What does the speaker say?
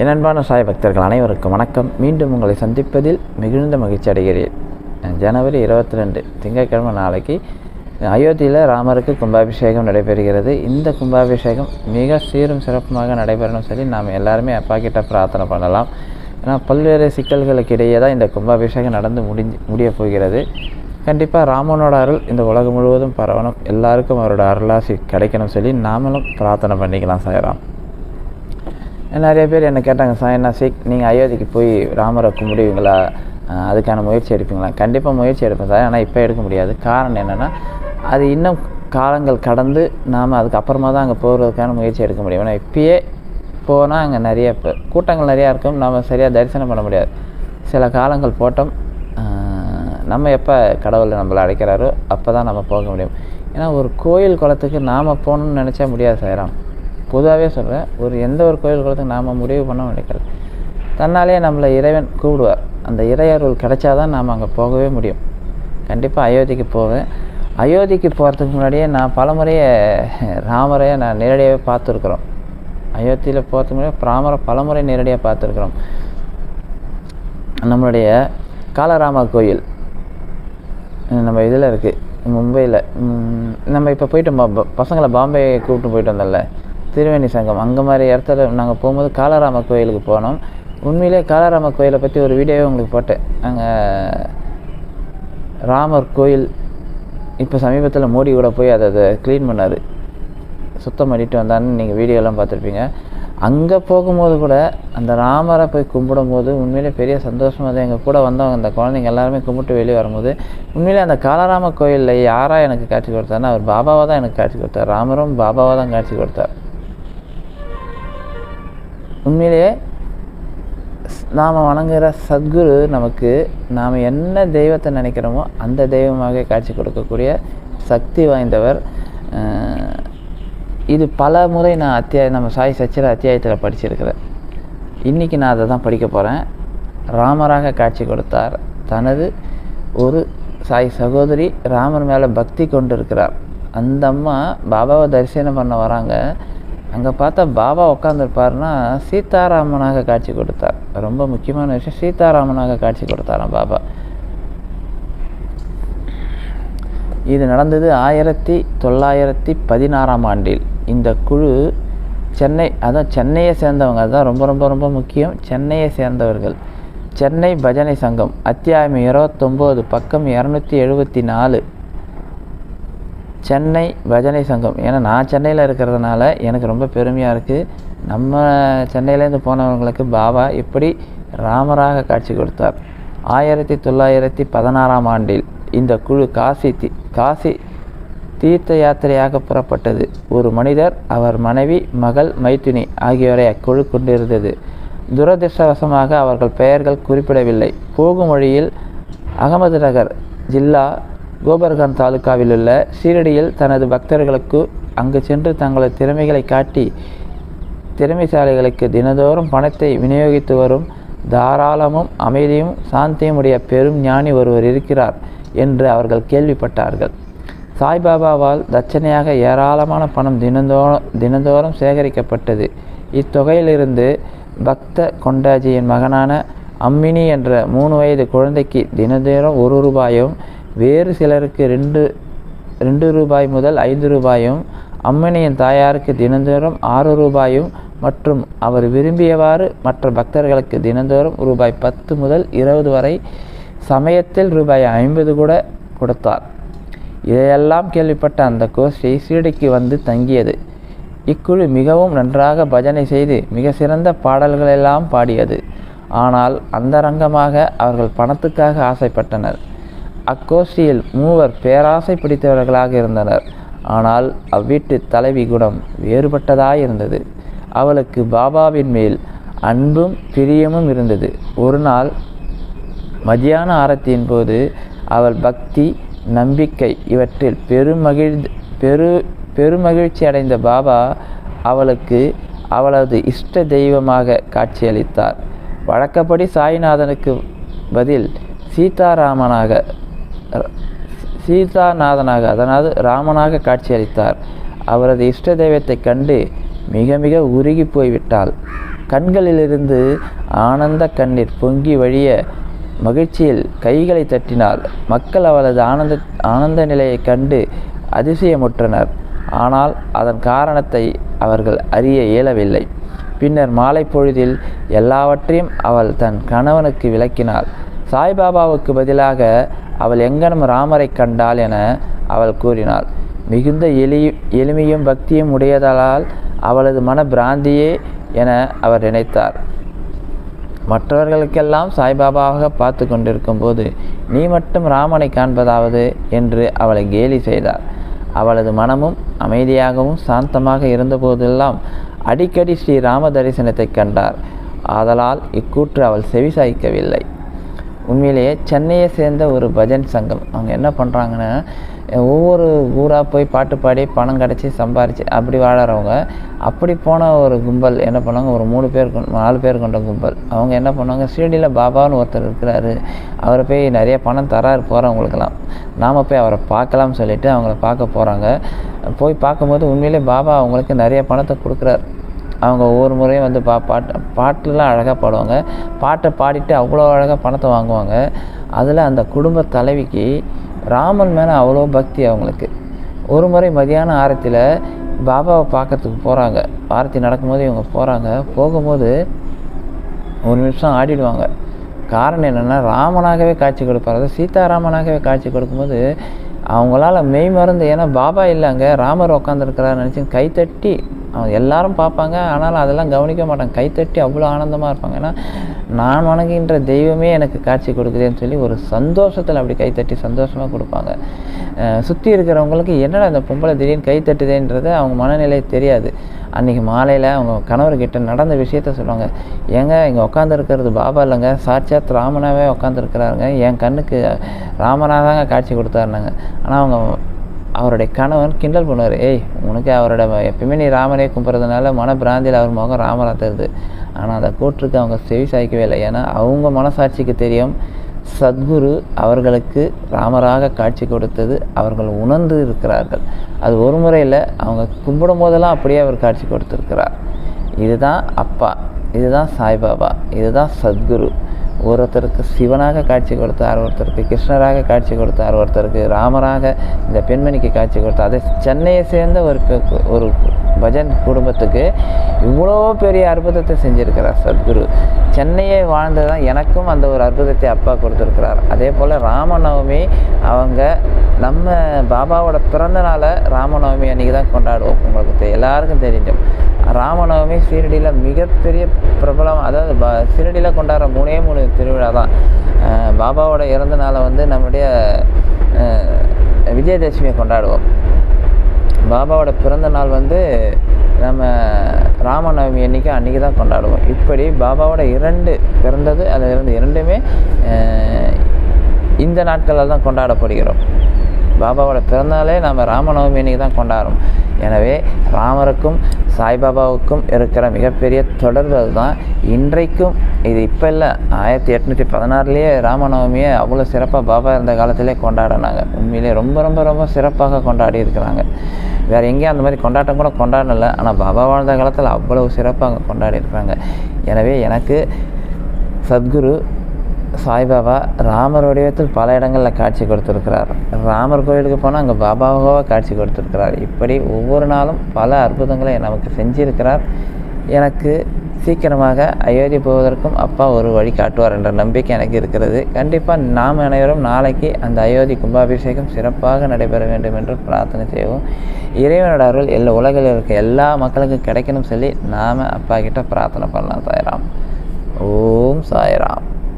என் அன்பான சாய் பக்தர்கள் அனைவருக்கும் வணக்கம். மீண்டும் உங்களை சந்திப்பதில் மிகுந்த மகிழ்ச்சி அடைகிறேன். ஜனவரி இருபத்தி ரெண்டு திங்கட்கிழமை நாளைக்கு அயோத்தியில் ராமருக்கு கும்பாபிஷேகம் நடைபெறுகிறது. இந்த கும்பாபிஷேகம் மிக சீரும் சிறப்புமாக நடைபெறணும் சொல்லி நாம் எல்லாருமே அப்பா கிட்ட பிரார்த்தனை பண்ணலாம். ஏன்னா பல்வேறு சிக்கல்களுக்கு இடையே தான் இந்த கும்பாபிஷேகம் நடந்து முடிஞ்சு முடிய போகிறது. கண்டிப்பாக ராமனோட அருள் இந்த உலகம் முழுவதும் பரவணும். எல்லாருக்கும் அவரோட அருளாசி கிடைக்கணும் சொல்லி நாமளும் பிரார்த்தனை பண்ணிக்கலாம் சாயராம். நிறைய பேர் என்ன கேட்டாங்க சாயண்ணா சீக் நீங்கள் அயோத்திக்கு போய் ராமரை கும்பிடுவீங்களா? அதுக்கான முயற்சி எடுப்பீங்களா? கண்டிப்பாக முயற்சி எடுப்பேன் சார். ஆனால் இப்போ எடுக்க முடியாது. காரணம் என்னென்னா அது இன்னும் காலங்கள் கடந்து நாம் அதுக்கப்புறமா தான் அங்கே போகிறதுக்கான முயற்சி எடுக்க முடியும். ஏன்னா இப்பயே போனால் அங்கே நிறைய இப்போ கூட்டங்கள் நிறையா இருக்கும். நாம் சரியாக தரிசனம் பண்ண முடியாது. சில காலங்கள் போட்டோம். நம்ம எப்போ கடவுள் நம்மளை அடைக்கிறாரோ அப்போ தான் நம்ம போக முடியும். ஏன்னா ஒரு கோயில் குளத்துக்கு நாம் போகணும்னு நினச்சா முடியாது சாயிராம் பொதுவாகவே சொல்கிறேன் ஒரு எந்த ஒரு கோயில் குளத்துக்கு நாம் முடிவு பண்ண நினைக்கிறது தன்னாலே நம்மளை இறைவன் கூப்பிடுவார். அந்த இறையருள் கிடைச்சாதான் நாம் அங்கே போகவே முடியும். கண்டிப்பாக அயோத்திக்கு போவேன். அயோத்திக்கு போகிறதுக்கு முன்னாடியே நான் பலமுறையே ராமரையை நான் நேரடியாகவே பார்த்துருக்குறோம். அயோத்தியில் போகிறதுக்கு முன்னாடி ராமரை பலமுறை நேரடியாக பார்த்துருக்குறோம். நம்மளுடைய காலராம கோயில் நம்ம இதில் இருக்குது மும்பையில். நம்ம இப்போ போயிட்டு பசங்களை பாம்பே கூப்பிட்டு போயிட்டு வந்தோம்ல. திருவேணி சங்கம். அங்கே மாதிரி இடத்துல நாங்கள் போகும்போது காலராம கோயிலுக்கு போனோம். உண்மையிலே காலராம கோயிலை பற்றி ஒரு வீடியோவே உங்களுக்கு போட்டேன். அங்கே ராமர் கோயில் இப்போ சமீபத்தில் மோடி கூட போய் அதை அதை க்ளீன் பண்ணார். சுத்தம் பண்ணிட்டு வந்தான்னு நீங்கள் வீடியோலாம் பார்த்துருப்பீங்க. அங்கே போகும்போது கூட அந்த ராமரை போய் கும்பிடும் போது உண்மையிலே பெரிய சந்தோஷமாக தான் எங்கள் கூட வந்தவங்க அந்த குழந்தைங்க எல்லாருமே கும்பிட்டு வெளியே வரும்போது உண்மையிலே அந்த காலராம கோயிலில் யாராக எனக்கு காட்சி கொடுத்தாருன்னா அவர் பாபாவாக தான் எனக்கு காட்சி கொடுத்தார். ராமரும் பாபாவாக தான் காட்சி கொடுத்தார். உண்மையிலேயே நாம் வணங்குகிற சத்குரு நமக்கு நாம் என்ன தெய்வத்தை நினைக்கிறோமோ அந்த தெய்வமாக காட்சி கொடுக்கக்கூடிய சக்தி வாய்ந்தவர். இது பல முறை நான் அத்தியாயம் நம்ம சாய் சச்சிர அத்தியாயத்தில் படிச்சிருக்கிறேன். இன்றைக்கி நான் அதை தான் படிக்க போகிறேன் ராமராக காட்சி கொடுத்தார். தனது ஒரு சாய் சகோதரி ராமர் மேலே பக்தி கொண்டு இருக்கிறார் அந்த அம்மா பாபாவை தரிசனம் பண்ண வராங்க. அங்கே பார்த்தா பாபா உட்காந்துருப்பாருன்னா சீதாராமனாக காட்சி கொடுத்தார். ரொம்ப முக்கியமான விஷயம் சீதாராமனாக காட்சி கொடுத்தாராம் பாபா. இது நடந்தது ஆயிரத்தி தொள்ளாயிரத்தி பதினாறாம் ஆண்டில். இந்த குழு சென்னை அதான் சென்னையை சேர்ந்தவங்க அதுதான் ரொம்ப ரொம்ப ரொம்ப முக்கியம். சென்னையை சேர்ந்தவர்கள். சென்னை பஜனை சங்கம் அத்தியாயம் இருபத்தொம்போது பக்கம் இரநூத்தி எழுபத்தி நாலு. சென்னை பஜனை சங்கம். ஏன்னா நான் சென்னையில் இருக்கிறதுனால எனக்கு ரொம்ப பெருமையாக இருக்குது நம்ம சென்னையிலேருந்து போனவங்களுக்கு பாபா எப்படி ராமராக காட்சி கொடுத்தார். ஆயிரத்தி தொள்ளாயிரத்தி பதினாறாம் ஆண்டில் இந்த குழு காசி தி காசி தீர்த்த யாத்திரையாக புறப்பட்டது. ஒரு மனிதர் அவர் மனைவி மகள் மைத்துனி ஆகியோரை அக்குழு கொண்டிருந்தது. துரதிருஷ்டவசமாக அவர்கள் பெயர்கள் குறிப்பிடவில்லை. போகும் வழியில் அகமது நகர் ஜில்லா கோபர்கான் தாலுக்காவில் உள்ள சீரடியில் தனது பக்தர்களுக்கு அங்கு சென்று தங்களது திறமைகளை காட்டி திறமைசாலிகளுக்கு தினந்தோறும் பணத்தை விநியோகித்து வரும் தாராளமும் அமைதியும் சாந்தியும் உடைய பெரும் ஞானி ஒருவர் இருக்கிறார் என்று அவர்கள் கேள்விப்பட்டார்கள். சாய்பாபாவால் தட்சணையாக ஏராளமான பணம் தினந்தோறும் தினந்தோறும் சேகரிக்கப்பட்டது. இத்தொகையிலிருந்து பக்த கொண்டாஜியின் மகனான அம்மினி என்ற மூணு வயது குழந்தைக்கு தினந்தோறும் ஒரு ரூபாயும் வேறு சிலருக்கு ரெண்டு ரெண்டு ரூபாய் முதல் ஐந்து ரூபாயும் அம்மனியின் தாயாருக்கு தினந்தோறும் ஆறு ரூபாயும் மற்றும் அவர் விரும்பியவாறு மற்ற பக்தர்களுக்கு தினந்தோறும் ரூபாய் பத்து முதல் இருபது வரை சமயத்தில் ரூபாய் ஐம்பது கூட கொடுத்தார். இதையெல்லாம் கேள்விப்பட்ட அந்த கோஷ்டி சீரடிக்கு வந்து தங்கியது. இக்குழு மிகவும் நன்றாக பஜனை செய்து மிக சிறந்த பாடல்களெல்லாம் பாடியது. ஆனால் அந்தரங்கமாக அவர்கள் பணத்துக்காக ஆசைப்பட்டனர். அக்கோஷ்டியில் மூவர் பேராசை பிடித்தவர்களாக இருந்தனர். ஆனால் அவ்வீட்டு தலைவி குணம் வேறுபட்டதாயிருந்தது. அவளுக்கு பாபாவின் மேல் அன்பும் பிரியமும் இருந்தது. ஒரு நாள் மதியான ஆரத்தியின் போது அவள் பக்தி நம்பிக்கை இவற்றில் பெருமகிழ் பெரு பெருமகிழ்ச்சி அடைந்த பாபா அவளுக்கு அவளது இஷ்ட தெய்வமாக காட்சியளித்தார். வழக்கப்படி சாய்நாதனுக்கு பதில் சீதாராமனாக சீதாநாதனாக அதாவது ராமனாக காட்சியளித்தார். அவரது இஷ்ட தெய்வத்தைக் கண்டு மிக மிக உருகி போய்விட்டாள். கண்களிலிருந்து ஆனந்த கண்ணீர் பொங்கி வழிய மகிழ்ச்சியில் கைகளை தட்டினாள். மக்கள் அவளது ஆனந்த ஆனந்த நிலையை கண்டு அதிசயமுற்றனர். ஆனால் அதன் காரணத்தை அவர்கள் அறிய இயலவில்லை. பின்னர் மாலை பொழுதில் எல்லாவற்றையும் அவள் தன் கணவனுக்கு விளக்கினாள். சாய்பாபாவுக்கு பதிலாக அவள் எங்கனும் ராமரை கண்டாள் என அவள் கூறினாள். மிகுந்த எளி எளிமையும் பக்தியும் உடையதால் அவளது மன பிராந்தியே என அவர் நினைத்தார். மற்றவர்களுக்கெல்லாம் சாய்பாபாவாக பார்த்து கொண்டிருக்கும் போது நீ மட்டும் ராமனை காண்பதாவது? என்று அவளை கேலி செய்தார். அவளது மனமும் அமைதியாகவும் சாந்தமாக இருந்தபோதெல்லாம் அடிக்கடி ஸ்ரீ ராம தரிசனத்தை கண்டார். ஆதலால் இக்கூற்று அவள் செவிசாய்க்கவில்லை. உண்மையிலேயே சென்னையை சேர்ந்த ஒரு பஜன் சங்கம் அவங்க என்ன பண்ணுறாங்கன்னா ஒவ்வொரு ஊராக போய் பாட்டு பாடி பணம் கிடச்சி சம்பாரித்து அப்படி வாழறவங்க அப்படி போன ஒரு கும்பல் என்ன பண்ணாங்க ஒரு மூணு பேர் கொண்ட நாலு பேர் கொண்ட கும்பல். அவங்க என்ன பண்ணாங்க ஷீரடியில் பாபான்னு ஒருத்தர் இருக்கிறாரு. அவரை போய் நிறைய பணம் தராரு போகிறவங்களுக்கெல்லாம் நாம் போய் அவரை பார்க்கலாம்னு சொல்லிவிட்டு அவங்கள பார்க்க போகிறாங்க போய் பார்க்கும்போது உண்மையிலே பாபா அவங்களுக்கு நிறைய பணத்தை கொடுக்குறாரு. அவங்க ஒவ்வொரு முறையும் வந்து பா பாட்டு பாட்டுலாம் அழகாக பாடுவாங்க. பாட்டை பாடிட்டு அவ்வளோ அழகாக பணத்தை வாங்குவாங்க. அதில் அந்த குடும்ப தலைவிக்கு ராமன் மேலே அவ்வளோ பக்தி அவங்களுக்கு. ஒரு முறை மதியான ஆரத்தில் பாபாவை பார்க்கறதுக்கு போகிறாங்க ஆரத்தி நடக்கும்போது இவங்க போகிறாங்க போகும்போது ஒரு நிமிஷம் ஆடிடுவாங்க. காரணம் என்னென்னா ராமனாகவே காட்சி கொடுப்பார். அதாவது சீதாராமனாகவே காட்சி கொடுக்கும்போது அவங்களால மெய் மறந்து ஏன்னா பாபா இல்லை அங்கே ராமர் உட்காந்துருக்கிறாரு நினச்சி கைத்தட்டி எல்லாரும் பார்ப்பாங்க. ஆனாலும் அதெல்லாம் கவனிக்க மாட்டாங்க. கைத்தட்டி அவ்வளோ ஆனந்தமாக இருப்பாங்க. ஏன்னா நான் வணங்குகின்ற தெய்வமே எனக்கு காட்சி கொடுக்குதுன்னு சொல்லி ஒரு சந்தோஷத்தில் அப்படி கைத்தட்டி சந்தோஷமாக கொடுப்பாங்க. சுற்றி இருக்கிறவங்களுக்கு என்னடா அந்த பொம்பளை திடீர்னு கைத்தட்டுதேன்றது அவங்க மனநிலை தெரியாது. அன்றைக்கி மாலையில் அவங்க கணவர்கிட்ட நடந்த விஷயத்த சொல்லுவாங்க. ஏங்க இங்கே உட்காந்துருக்கிறது பாபா இல்லைங்க. சாட்சாத் ராமனாகவே உட்காந்துருக்கிறாருங்க என் கண்ணுக்கு ராமனாக தாங்க காட்சி கொடுத்தாருனாங்க ஆனால் அவங்க அவருடைய கணவன் கிண்டல் பண்ணுவார். ஏய் உனக்கு அவரோட எப்பயுமே நீ ராமனே கும்பிட்றதுனால மன பிராந்தியில் அவர் முகம் ராமராக தருது ஆனால் அந்த கூற்றுக்கு அவங்க செவி சாய்க்கவே இல்லை. ஏன்னா அவங்க மனசாட்சிக்கு தெரியும் சத்குரு அவர்களுக்கு ராமராக காட்சி கொடுத்தது அவர்கள் உணர்ந்து இருக்கிறார்கள். அது ஒரு முறையில் அவங்க கும்பிடும் போதெல்லாம் அப்படியே அவர் காட்சி கொடுத்துருக்கிறார். இதுதான் அப்பா இதுதான் சாய்பாபா இதுதான் சத்குரு. ஒருத்தருக்கு சிவனாக காட்சி கொடுத்தார் ஒருத்தருக்கு கிருஷ்ணராக காட்சி கொடுத்தார் ஒருத்தருக்கு ராமராக இந்த பெண்மணிக்கு காட்சி கொடுத்தார். அதை சென்னையை சேர்ந்த ஒரு ஒரு பஜன் குடும்பத்துக்கு இவ்வளோ பெரிய அற்புதத்தை செஞ்சுருக்கிறார் சத்குரு. சென்னையை வாழ்ந்ததான் எனக்கும் அந்த ஒரு அற்புதத்தை அப்பா கொடுத்துருக்கிறார். அதே போல் ராமநவமி அவங்க நம்ம பாபாவோட பிறந்த நாளை ராமநவமி அன்றைக்கி தான் கொண்டாடுவோம் உங்களுக்கு எல்லாருக்கும் தெரியும் ராமநவமி சீரடியில் மிகப்பெரிய பிரபலம் அதாவது பா சீரடியில் கொண்டாடுற மூணே மூணு திருவிழா தான். பாபாவோட இறந்த நாளை வந்து நம்முடைய விஜயதசமியை கொண்டாடுவோம். பாபாவோட பிறந்த நாள் வந்து நம்ம ராமநவமி அன்றைக்கி அன்றைக்கி தான் கொண்டாடுவோம். இப்படி பாபாவோட இரண்டு பிறந்தது அதில் இருந்து இரண்டுமே இந்த நாட்களில் தான் கொண்டாடப்படுகிறோம். பாபாவோட பிறந்தாலே நம்ம ராமநவமி அன்றைக்கி தான் கொண்டாடுறோம். எனவே ராமருக்கும் சாய்பாபாவுக்கும் இருக்கிற மிகப்பெரிய தொடர்பு அதுதான். இன்றைக்கும் இது இப்போ இல்லை. ஆயிரத்தி எட்நூற்றி பதினாறுலேயே ராமநவமியை அவ்வளோ சிறப்பாக பாபா இருந்த காலத்திலே கொண்டாடினாங்க. உண்மையிலே ரொம்ப ரொம்ப ரொம்ப சிறப்பாக கொண்டாடி இருக்கிறாங்க. வேறு எங்கேயும் அந்த மாதிரி கொண்டாட்டம் கூட கொண்டாடல. ஆனால் பாபா வாழ்ந்த காலத்தில் அவ்வளவு சிறப்பாக கொண்டாடி இருக்கிறாங்க எனவே எனக்கு சத்குரு சாய்பாபா ராமர் வடிவத்தில் பல இடங்களில் காட்சி கொடுத்துருக்கிறார். ராமர் கோயிலுக்கு போனால் அங்கே பாபாவாக காட்சி கொடுத்துருக்கிறார். இப்படி ஒவ்வொரு நாளும் பல அற்புதங்களை நமக்கு செஞ்சிருக்கிறார். எனக்கு சீக்கிரமாக அயோத்தி போவதற்கும் அப்பா ஒரு வழி காட்டுவார் என்ற நம்பிக்கை எனக்கு இருக்கிறது. கண்டிப்பாக நாம் அனைவரும் நாளைக்கு அந்த அயோத்தி கும்பாபிஷேகம் சிறப்பாக நடைபெற வேண்டும் என்று பிரார்த்தனை செய்வோம். இறைவனோட அருள் எல்லா உலகில் இருக்க எல்லா மக்களுக்கும் கிடைக்கணும் சொல்லி நாம் அப்பா கிட்ட பிரார்த்தனை பண்ணலாம் சாய்ராம். ஓம் சாய்ராம்.